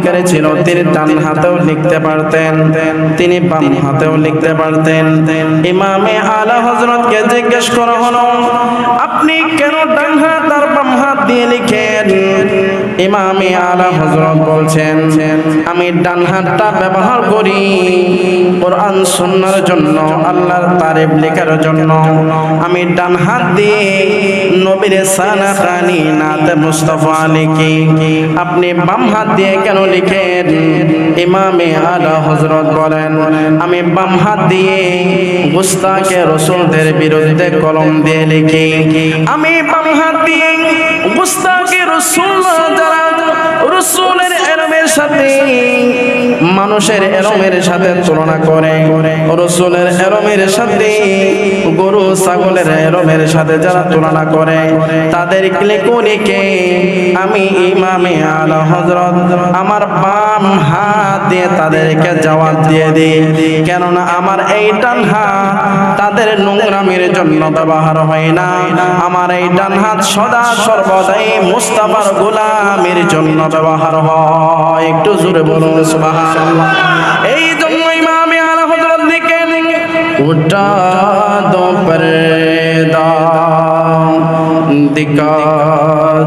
অধিকারী ছিল তিনি ডান হাতেও লিখতে পারতেন, তিনি বাম হাতেও লিখতে পারতেন। ইমামে আলা হজরতকে জিজ্ঞেস করা হলো, আপনি কেন ডান হাত আর বাম হাত দিয়ে লিখেন? ইমামে আলা হজরত বলছেন আমি ডান হাতটা ব্যবহার করি কোরআন সুন্নার জন্য, আল্লাহর তারিফ লেখার জন্য। আমি ডান হাত দিয়ে নবীর সানা খানি নাতে মুস্তফা লিখি। আপনি বাম হাত দিয়ে কেন লিখেন? ইমামে আলা হজরত বলেন, আমি বাম হাত দিয়ে গুস্তাকে রসুলদের বিরুদ্ধে কলম দিয়ে লিখি। আমি বাম হাত দিয়ে গুস্তাকে রসুল যারা রসুলের সাথে মানুষের এলমের সাথে তুলনা করে। রসুলের এলমের সাথে, গরু, ছাগলের এলমের সাথে যারা তুলনা করে, তাদের ক্লিকুনিকে আমি ইমামে আলা হজরত আমার বাম হাত দিয়ে তাদেরকে জবাব দিয়ে দিই। কেননা আমার এই ডান হাত তাদের নোংরামির জন্য ব্যবহার হয় না। আমার এই ডান হাত সদা সর্বদাই মুস্তাফার গোলামের জন্য ব্যবহার হয়। একটু জোরে বলুন, সুবহানাল্লাহ। এই জন্য ইমামে আলা হযরত লিখেন উঠা দো পর্দা, দিকা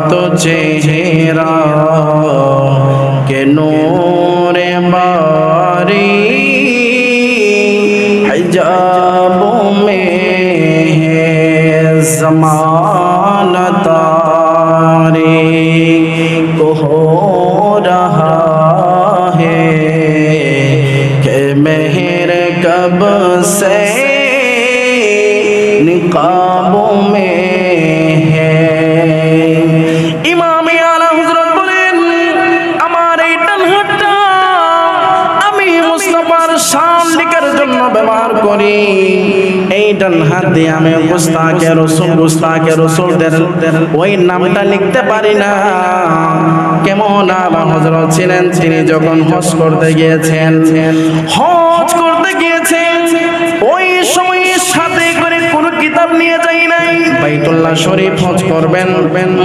তো চেহারা। کے نور باری حجابوں میں ہے زمان تاری کو ہو رہا ہے کہ مہر کب سے نقابوں এই ডান হাত দিয়ে আমি গুস্তাকে রসুল, গুস্তাকে ওই নামটা লিখতে পারি না। কেমন আলা হযরত ছিলেন তিনি যখন হজ করতে গিয়েছেন। হজ করতে গিয়েছেন, ওই সময় সাথে করে কোনো কিতাব নিয়ে যাই নাই। বাইতুল্লাহ শরীফ হজ করবেন,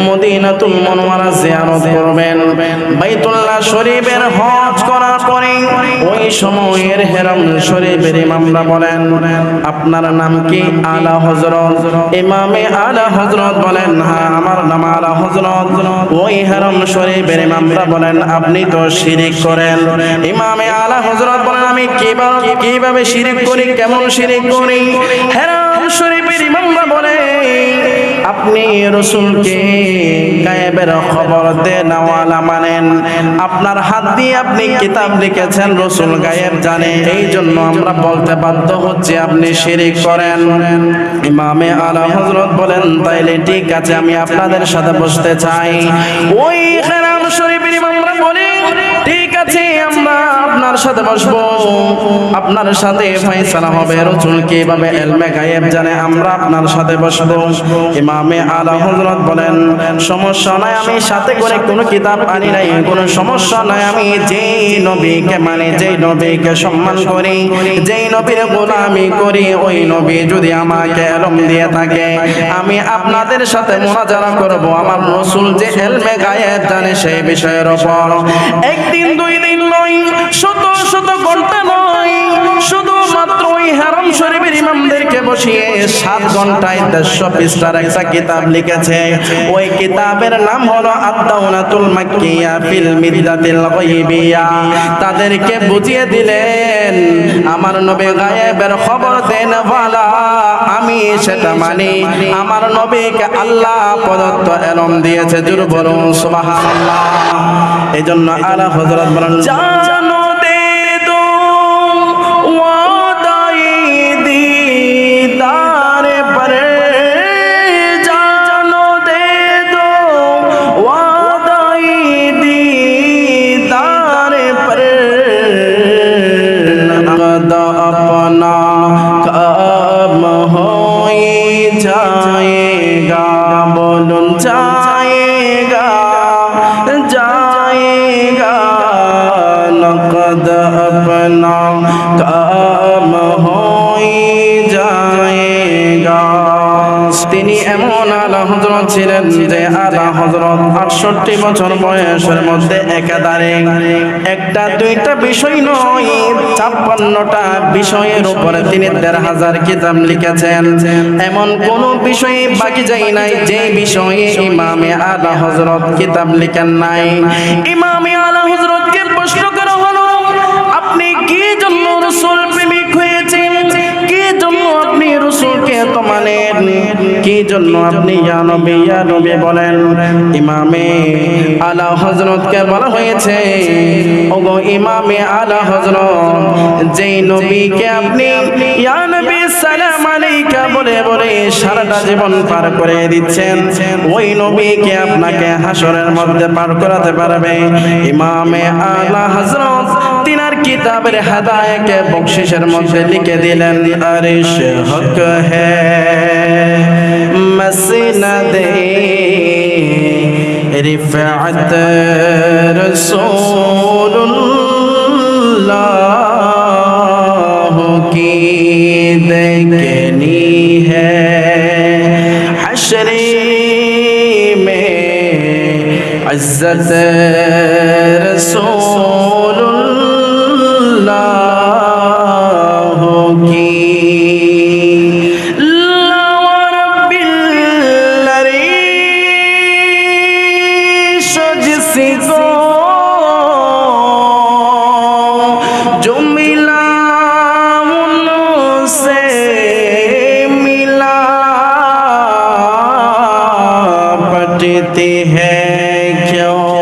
মদিনাতুল মনোয়ারা জিয়ারত করবেন। বাইতুল্লাহ শরীফের হজ করার পরে ওই সময়ের হেরাম শরীফের ইমামরা বলেন, আপনার নাম কি? আলা হজরত ইমামে আলা হযরত বলেন হ্যাঁ আমার নাম আলা হযরত। ওই হেরাম শরীফের ইমামরা বলেন, আপনি তো শিরিক করেন। ইমামে আলা হযরত বলেন, আমি কীভাবে কীভাবে শিরিক করি? কেমন শিরিক করি? হেরাম শরীফের ইমামরা বলে আপনি রসুলকে গায়েবের খবর দে নেওয়ালা মানেন। আপনার হাত দিয়ে আপনি কিতাব লিখেছেন, রসুল গায়েব জানে। এই জন্য আমরা বলতে বাধ্য হচ্ছে আপনি শিরিক করেন। ইমামে আলা হজরত বলেন, তাইলে ঠিক আছে, আমি আপনাদের সাথে বসতে চাই। ওই খেরাম শরীফের ইমামরা বলে ঠিক আছে আমরা আপনার সাথে বসবো। আপনার সাথে ফয়সালা হবে, রসুল কীভাবে এলমে গায়েব জানে আমরা আপনার সাথে বসবো। ইমামে আলা হযরত বলেন, সমস্যা নাই, আমি সাথে করে কোনো কিতাব আনি নাই। কোনো সমস্যা নাই, আমি যেই নবীকে মানে যেই নবীকে সম্মান করি, যেই নবীর গোলামি করি, ওই নবী যদি আমাকে এলম দিয়ে থাকে, আমি আপনাদের সাথে মোনাজারা করব। আমার রসুল যে এলমে গায়েব জানে সেই বিষয়ের ওপর। একদিন শত শত ঘণ্টা নয়, শুধুমাত্র ওই হারাম শরীফের ইমামদেরকে বসিয়ে সাত ঘন্টায় দেড়শো পৃষ্ঠার একটা কিতাব লিখেছে। ওই কিতাবের নাম হলো আদাউনাতুল মাক্কিয়া ফিল মিদ্দাতিল গায়বিয়া। তাদেরকে বুঝিয়ে দিলেন, আমার নবী গায়েবের খবর দেন, ওয়ালা আমি সেটা মানি। আমার নবীকে আল্লাহ প্রদত্ত এলম দিয়েছে। জুর বলুন সুবহানাল্লাহ। এই জন্য আলা হযরত বলেন জানো যে আলা হজরত আটষট্টি বছর বয়সের মধ্যে একাধারে একটা দুইটা বিষয় নয়, ছাপ্পান্নটা বিষয়ের উপরে তিনি দেড় হাজার কিতাব লিখেছেন। এমন কোন বিষয়ে বাকি যাই নাই, যে বিষয়ে ইমামে আলা হজরত কিতাব লিখেন নাই। ইমামে আলা হজরতকে প্রশ্ন করা হলো, আপনি কি জন্য রসুল প্রেমিক হয়েছেন? কি জন্য আপনি রসুলকে তো মানেন কি জন্য আপনি, ইয়া নবী ইয়া নবী বলেন, ইমামে আলা হযরতকে বলা হয়েছে, ওগো ইমামে আলা হযরত, যেই নবীকে আপনি, ইয়া নবী সালাম আলাইকা বলে বলে সারাটা জীবন পার করে দিচ্ছেন, ওই নবীকে আপনাকে হাসরের মধ্যে পার করাতে পারবে। ইমামে আলা হযরত তিনার কিতাবের হেদায়কে বকশিসের মধ্যে লিখে দিলেন আরিশ হক হ্যায় مسند رفعت رسول اللہ کی دیکھنی ہے حشری میں عزت رسول जानते हैं क्यों?